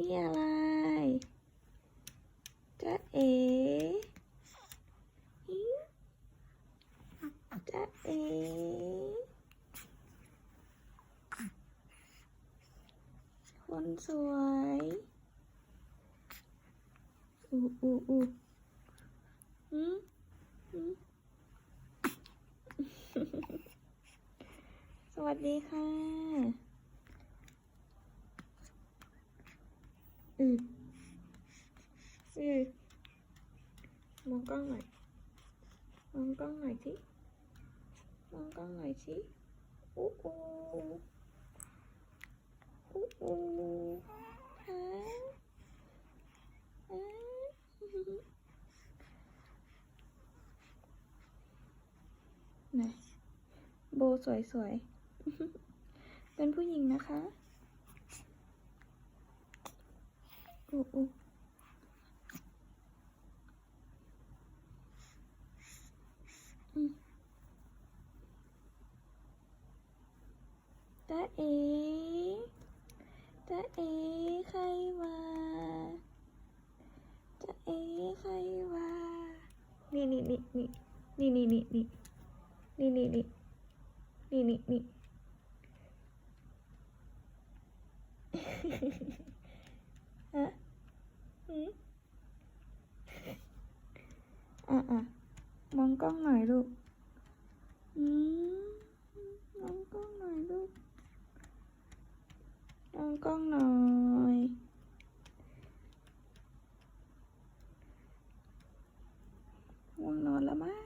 นี่อะไรจ๊ะเอ๋จ๊ะเอ๋คนสวยอู้อู้อู้อืมอืมสวัสดีค่ะ อืมอืมมองกล้องหน่อยมองกล้องหน่อยสิมองกล้องหน่อยสิอู้อู้อู้อู้ฮะฮะไหนโบสวยๆ เป็นผู้หญิงนะคะ อู้อู้อืมจ๊ะเอ๋จ๊ะเอ๋ใครมาจ๊ะเอ๋ใครมานี่นี่นี่นี่นี่นี่นี่นี่นี่นี่นี่นี่นี่นี่ ฮะหืม อะ มองกล้องหน่อยลูก อืมมองกล้องหน่อยลูกมองกล้องหน่อยง่วงนอนแล้วมั้ง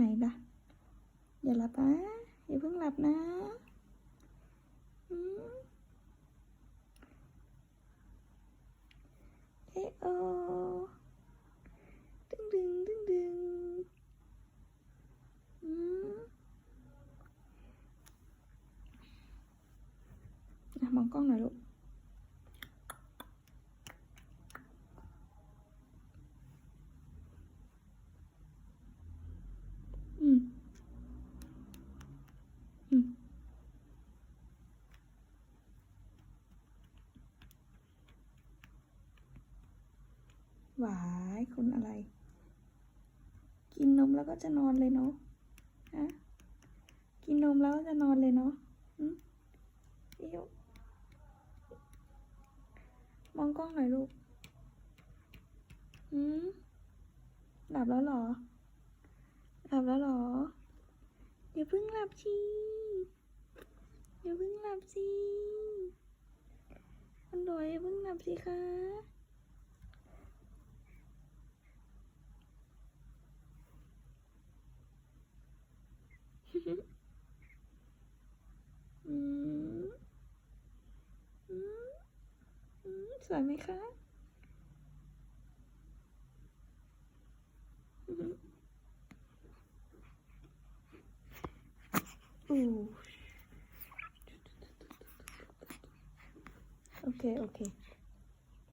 Hayda. Jalap ah. Ibang lap na. Hmm. Hey oh. Ding ding ding ding. Hmm. À, mong con này luôn. หวายคุณอะไร กินนมแล้วก็จะนอนเลยเนาะฮะกินนมแล้วก็จะนอนเลยเนาะอืมอิ๊วมองกล้องหน่อยลูกอืมหลับแล้วเหรอ หลับแล้วเหรออย่าเพิ่งหลับชีอย่าเพิ่งหลับสิคุณดอยอย่าเพิ่งหลับสิคะ อืมอืมอืม สวยไหมคะอืมอู้โอเค โอเค